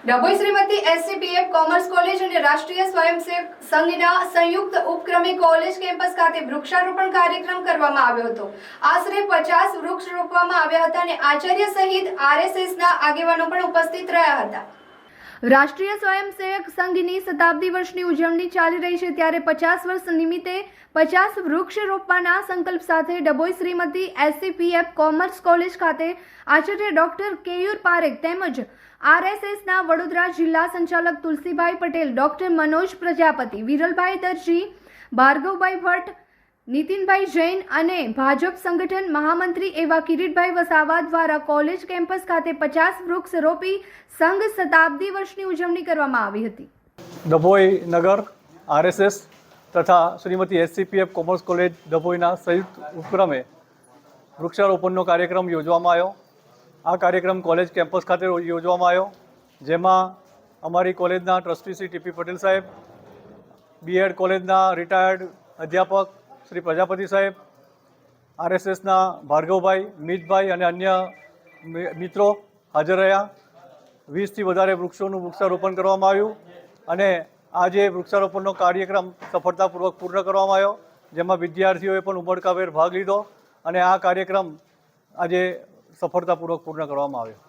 Dabhoi Shrimati SCPF commerce college અને રાષ્ટ્રીય સ્વયંસેવક સંઘના સંયુક્ત ઉપક્રમે કોલેજ કેમ્પસ ખાતે વૃક્ષારોપણ કાર્યક્રમ કરવામાં આવ્યો હતો. આશરે પચાસ વૃક્ષ રોપવામાં આવ્યા હતા અને આચાર્ય સહિત આરએસએસના આગેવાનો પણ ઉપસ્થિત રહ્યા હતા. રાષ્ટ્રીય સ્વયંસેવક સંઘની શતાબ્દી વર્ષની ઉજવણી ચાલી રહી છે ત્યારે પચાસ વર્ષ નિમિત્તે પચાસ વૃક્ષ રોપવાના સંકલ્પ સાથે Dabhoi Shrimati SCPF commerce college ખાતે આચાર્ય ડોક્ટર કેયુર પારેખ તેમજ આરએસએસના વડોદરા જિલ્લા સંચાલક તુલસીભાઈ પટેલ, ડોક્ટર મનોજ પ્રજાપતિ, વિરલભાઈ દરજી, ભાર્ગવભાઈ ભટ્ટ નીતિનભાઈ જૈન અને ભાજપ સંગઠન મહામંત્રી એવા કિરીટભાઈ વસાવા દ્વારા કોલેજ કેમ્પસ ખાતે પચાસ વૃક્ષ રોપી સંઘ શતાબ્દી વર્ષની ઉજવણી કરવામાં આવી હતી. ડભોઈ નગર, આરએસએસ તથા શ્રીમતી એસસીપીએફ કોમર્સ કોલેજ ડભોઈના સંયુક્ત ઉપક્રમે વૃક્ષારોપણનો કાર્યક્રમ યોજવામાં આવ્યો. આ કાર્યક્રમ કોલેજ કેમ્પસ ખાતે યોજવામાં આવ્યો, જેમાં અમારી કોલેજના ટ્રસ્ટી શ્રી ટીપી પટેલ સાહેબ, બીએડ કોલેજના રિટાયર્ડ અધ્યાપક શ્રી પ્રજાપતિ સાહેબ, આરએસએસના ભાર્ગવભાઈ, મિતભાઈ અને અન્ય મિત્રો હાજર રહ્યા. વીસથી વધારે વૃક્ષોનું વૃક્ષારોપણ કરવામાં આવ્યું અને આજે વૃક્ષારોપણનો કાર્યક્રમ સફળતાપૂર્વક પૂર્ણ કરવામાં આવ્યો, જેમાં વિદ્યાર્થીઓએ પણ ઉમળકાભેર ભાગ લીધો અને આ કાર્યક્રમ આજે સફળતાપૂર્વક પૂર્ણ કરવામાં આવ્યો.